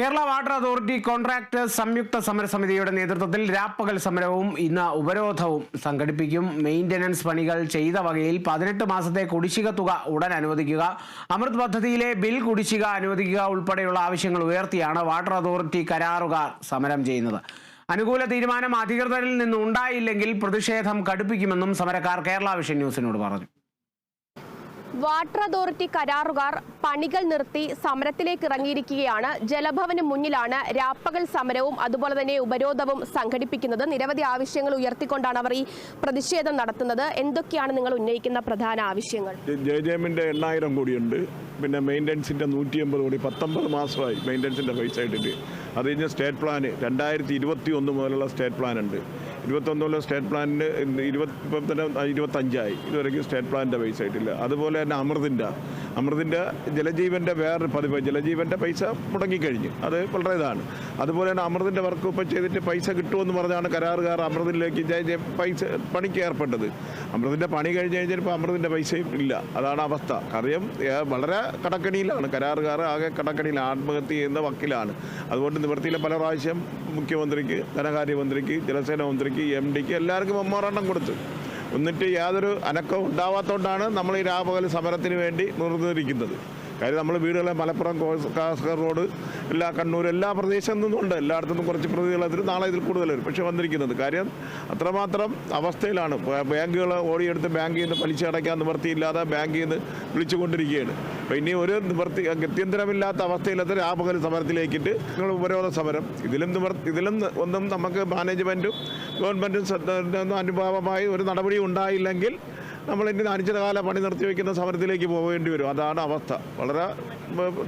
Kerala water authority contractors സംയുക്ത സമരസമിതിയുടെ നേതൃത്വത്തിൽ രാപ്പകൽ സമരവും ഇന്ന് ഉപരോധവും സംഘടിപ്പിക്കും. മെയിന്റനൻസ് പണികൾ ചെയ്ത വകയിൽ പതിനെട്ട് മാസത്തെ കുടിശ്ശിക തുക ഉടൻ അനുവദിക്കുക. അമൃത് പദ്ധതിയിലെ ബിൽ കുടിശ്ശിക അനുവദിക്കുക ഉൾപ്പെടെയുള്ള ആവശ്യങ്ങൾ ഉയർത്തിയാണ് വാട്ടർ അതോറിറ്റി കരാറുകാർ സമരം ചെയ്യുന്നത്. അനുകൂല തീരുമാനം അധികൃതരിൽ നിന്നുണ്ടായില്ലെങ്കിൽ പ്രതിഷേധം കടുപ്പിക്കുമെന്നും സമരക്കാർ കേരള വിഷൻ ന്യൂസിനോട് പറഞ്ഞു. വാട്ടർ അതോറിറ്റി കരാറുകാർ പണികൾ നിർത്തി സമരത്തിലേക്ക് ഇറങ്ങിയിരിക്കുകയാണ്. ജലഭവന് മുന്നിലാണ് രാപ്പകൽ സമരവും അതുപോലെ തന്നെ ഉപരോധവും സംഘടിപ്പിക്കുന്നത്. നിരവധി ആവശ്യങ്ങൾ ഉയർത്തിക്കൊണ്ടാണ് അവർ ഈ പ്രതിഷേധം നടത്തുന്നത്. എന്തൊക്കെയാണ് നിങ്ങൾ ഉന്നയിക്കുന്ന പ്രധാന ആവശ്യങ്ങൾ? ജെ ജെ എണ്ണായിരം കോടിയുണ്ട്. പിന്നെ മെയിന്റനൻസിന്റെ നൂറ്റി എൺപത് കോടി പത്തൊമ്പത് മാസമായി മെയിന്റനൻസിന്റെ പൈസ ഇട്ടിട്ട്. അത് സ്റ്റേറ്റ് പ്ലാന് രണ്ടായിരത്തി ഇരുപത്തി ഒന്ന് മുതലുള്ള സ്റ്റേറ്റ് പ്ലാൻ ഉണ്ട്. ഇരുപത്തൊന്നിലുള്ള സ്റ്റേറ്റ് പ്ലാനിന് ഇരുപത്തി ഇപ്പം തന്നെ ഇരുപത്തഞ്ചായി. ഇതുവരെയ്ക്കും സ്റ്റേറ്റ് പ്ലാനിന്റെ പൈസ ആയിട്ടില്ല. അതുപോലെ തന്നെ അമൃതിന്റെ. അമൃതിന്റെ ജലജീവന്റെ വേറൊരു പതിവ്. ജലജീവന്റെ പൈസ മുടങ്ങിക്കഴിഞ്ഞു. അത് വളരെ ഇതാണ് അതുപോലെ തന്നെ അമൃതിന്റെ വർക്ക് ഇപ്പം ചെയ്തിട്ട് പൈസ കിട്ടുമെന്ന് പറഞ്ഞാണ് കരാറുകാർ അമൃതിലേക്ക് പൈസ പണിക്ക് ഏർപ്പെട്ടത്. അമൃതിന്റെ പണി കഴിഞ്ഞ് കഴിഞ്ഞാൽ ഇപ്പോൾ അമൃതിന്റെ പൈസയും ഇല്ല. അതാണ് അവസ്ഥ. കാര്യം വളരെ കടക്കണിയിലാണ്. കരാറുകാർ ആകെ കടക്കണിയിൽ ആത്മഹത്യ ചെയ്യുന്ന വക്കിലാണ്. അതുകൊണ്ട് നിവൃത്തിയിലെ പല പ്രാവശ്യം മുഖ്യമന്ത്രിക്ക് ധനകാര്യമന്ത്രിക്ക് ജലസേന മന്ത്രിക്ക് എം ഡിക്ക് എല്ലാവർക്കും മെമ്മോറാണ്ടം കൊടുത്തു. എന്നിട്ട് യാതൊരു അനക്കം ഉണ്ടാവാത്തതുകൊണ്ടാണ് നമ്മൾ ഈ രാപകൽ സമരത്തിന് വേണ്ടി നിർന്നിരിക്കുന്നത് കാര്യം നമ്മൾ വീടുകളെ മലപ്പുറം കോസ്- കാസർഗോഡ് എല്ലാ കണ്ണൂർ എല്ലാ പ്രദേശത്തു നിന്നുണ്ട് എല്ലായിടത്തു കുറച്ച് പ്രതികൾ നാളെ ഇതിൽ കൂടുതൽ വരും പക്ഷേ വന്നിരിക്കുന്നത് കാര്യം അത്രമാത്രം അവസ്ഥയിലാണ്. ബാങ്കുകൾ ഓടിയെടുത്ത് ബാങ്കിൽ നിന്ന് പലിശ അടയ്ക്കാൻ നിവർത്തിയില്ലാതെ ബാങ്കിൽ നിന്ന് വിളിച്ചുകൊണ്ടിരിക്കുകയാണ്. അപ്പോൾ ഇനി ഒരു നിവർത്തി ഗത്യന്തരമില്ലാത്ത അവസ്ഥയിലത്തെ രാപകൽ സമരത്തിലേക്കിട്ട് നിങ്ങൾ ഉപരോധ സമരം. ഇതിലും നിവർ ഇതിലും ഒന്നും നമുക്ക് മാനേജ്മെന്റും ഗവൺമെന്റും അനുഭാവമായി ഒരു നടപടി ഉണ്ടായില്ലെങ്കിൽ നമ്മൾ ഇനി അനിശ്ചിതകാല പണി നിർത്തി നിർത്തിവെക്കുന്ന സമരത്തിലേക്ക് പോകേണ്ടി വരും. അതാണ് അവസ്ഥ. വളരെ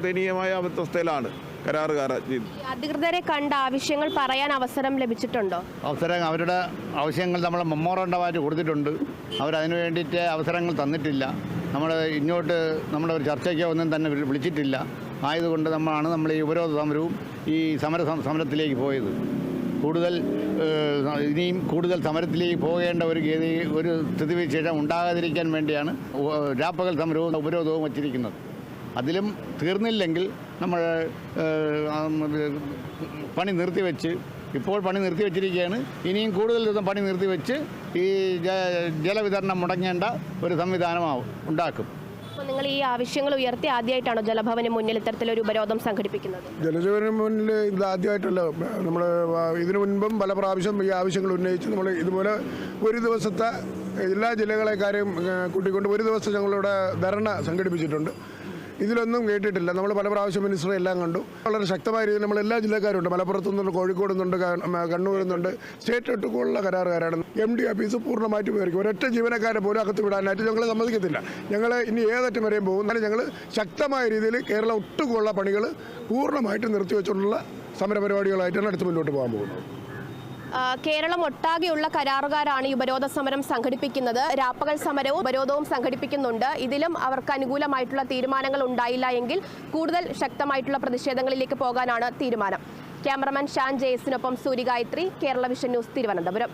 ദയനീയമായ അവസ്ഥയിലാണ് കരാറുകാർ ഈ അധികൃതരെ കണ്ട ആവശ്യങ്ങൾ പറയാൻ അവസരം ലഭിച്ചിട്ടുണ്ടോ? അവസരം അവരുടെ ആവശ്യങ്ങൾ നമ്മൾ മെമ്മോറണ്ടമായിട്ട് കൊടുത്തിട്ടുണ്ട്. അവരതിനു വേണ്ടിയിട്ട് അവസരങ്ങൾ തന്നിട്ടില്ല. നമ്മൾ ഇങ്ങോട്ട് നമ്മുടെ ഒരു ചർച്ചയ്ക്കോ ഒന്നും തന്നെ വിളി- വിളിച്ചിട്ടില്ല. ആയതുകൊണ്ട് നമ്മളാണ് നമ്മൾ ഈ ഉപരോധ സമരവും ഈ സമര സമരത്തിലേക്ക് പോയത്. കൂടുതൽ ഇനിയും കൂടുതൽ സമരത്തിലേക്ക് പോകേണ്ട ഒരു ഗതി ഒരു സ്ഥിതിവിശേഷം ഉണ്ടാകാതിരിക്കാൻ വേണ്ടിയാണ് രാപ്പകൽ സമരവും ഉപരോധവും വച്ചിരിക്കുന്നത്. അതിലും തീർന്നില്ലെങ്കിൽ നമ്മൾ പണി നിർത്തിവെച്ച് ഇപ്പോൾ പണി നിർത്തി നിർത്തിവെച്ചിരിക്കുകയാണ്. ഇനിയും കൂടുതൽ ദിവസം പണി നിർത്തിവെച്ച് ഈ ജലവിതരണം മുടങ്ങേണ്ട ഒരു സംവിധാനമാവും ഉണ്ടാക്കും. അപ്പോൾ നിങ്ങൾ ഈ ആവശ്യങ്ങൾ ഉയർത്തി ആദ്യമായിട്ടാണോ ജലഭവന് മുന്നിൽ ഇത്തരത്തിലൊരു ഉപരോധം സംഘടിപ്പിക്കുന്നത്? ജലജീവന് മുന്നിൽ ഇത് ആദ്യമായിട്ടല്ല നമ്മൾ ഇതിനു മുൻപും പല പ്രാവശ്യം ഈ ആവശ്യങ്ങൾ ഉന്നയിച്ച്. നമ്മൾ ഇതുപോലെ ഒരു ദിവസത്തെ എല്ലാ ജില്ലകളെക്കാരെയും കൂട്ടിക്കൊണ്ട് ഒരു ദിവസം ഞങ്ങളിവിടെ ധർണ സംഘടിപ്പിച്ചിട്ടുണ്ട്. ഇതിലൊന്നും കേട്ടിട്ടില്ല. നമ്മൾ പല പ്രാവശ്യം മിനിസ്റ്ററെ എല്ലാം കണ്ടു. വളരെ ശക്തമായ രീതിയിൽ നമ്മൾ എല്ലാ ജില്ലക്കാരും ഉണ്ട് മലപ്പുറത്തു നിന്നുണ്ട് കോഴിക്കോട് നിന്നുണ്ട് കണ്ണൂരിൽ നിന്നുണ്ട് സ്റ്റേറ്റ് ഒട്ടുക്കുള്ള കരാറുകാരാണ്. എം ഡി ഓഫീസ് പൂർണമായിട്ട് പോയിരിക്കും ഒരൊറ്റ ജീവനക്കാരെ പോലും അകത്ത് വിടാനായിട്ട് ഞങ്ങൾ സമ്മതിക്കത്തില്ല. ഞങ്ങൾ ഇനി ഏതറ്റം വരെയും പോകും. എന്നാലും ഞങ്ങൾ ശക്തമായ രീതിയിൽ കേരളം ഒട്ടുകൂടുള്ള പണികൾ പൂർണമായിട്ട് നിർത്തിവെച്ചുകൊണ്ടുള്ള സമരപരിപാടികളായിട്ടാണ് അടുത്ത് മുന്നോട്ട് പോകാൻ പോകുന്നത്. കേരളം ഒട്ടാകെയുള്ള കരാറുകാരാണ് ഈ ഉപരോധ സമരം സംഘടിപ്പിക്കുന്നത്. രാപ്പകൽ സമരവും ഉപരോധവും സംഘടിപ്പിക്കുന്നുണ്ട്. ഇതിലും അവർക്ക് അനുകൂലമായിട്ടുള്ള തീരുമാനങ്ങൾ ഉണ്ടായില്ല എങ്കിൽ കൂടുതൽ ശക്തമായിട്ടുള്ള പ്രതിഷേധങ്ങളിലേക്ക് പോകാനാണ് തീരുമാനം. ക്യാമറമാൻ ഷാൻ ജെയ്സിനൊപ്പം സൂര്യഗായത്രി കേരള വിഷൻ ന്യൂസ് തിരുവനന്തപുരം.